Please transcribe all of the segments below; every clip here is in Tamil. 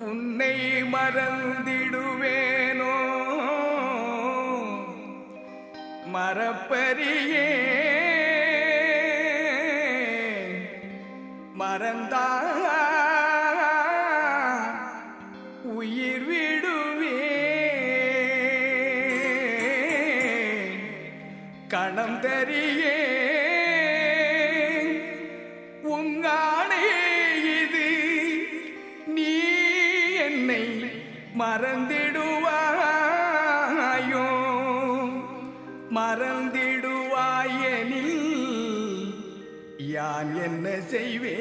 உன்னை மறந்திடுவேனோ? மறப்பறியே மறந்தார் உயிர் விடுவேன். கணம் தரியே உங்கானே இது நீ என்னை மறந்திடுவாயோ? மறந்திடுவாயெனில் யான் என்ன செய்வேன்?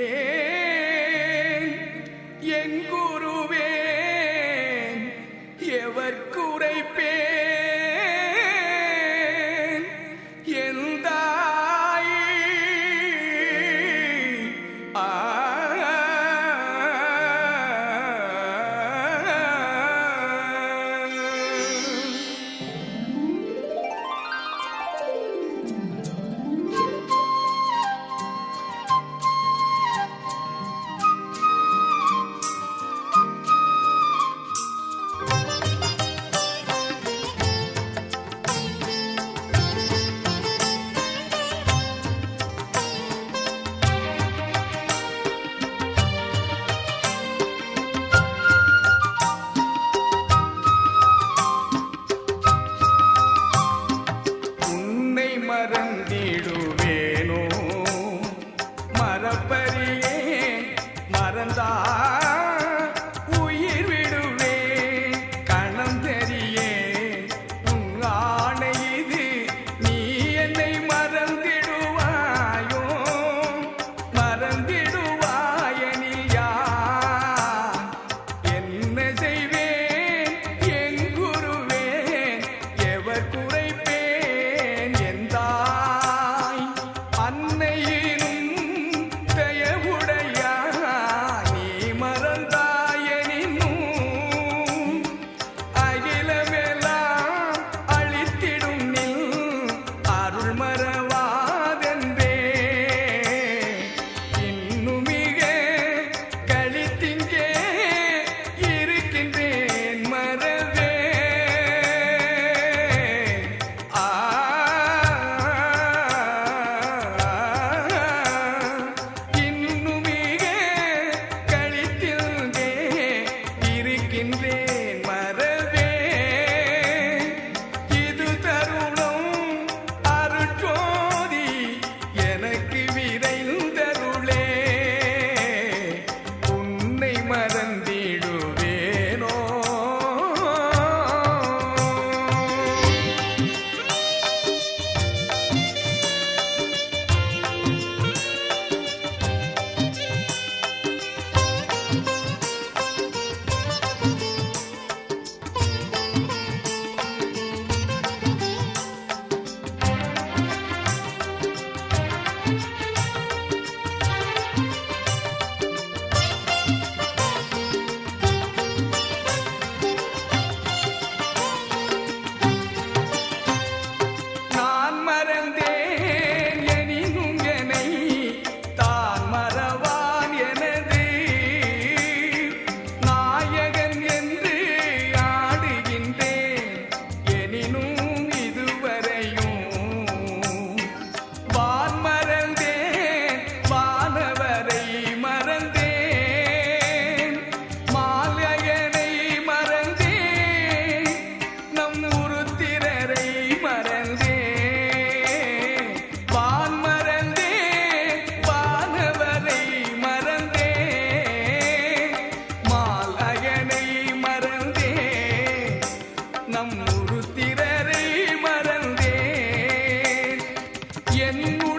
எங்குருவேன் எவர் குறைப்பேன் 다 ninguno.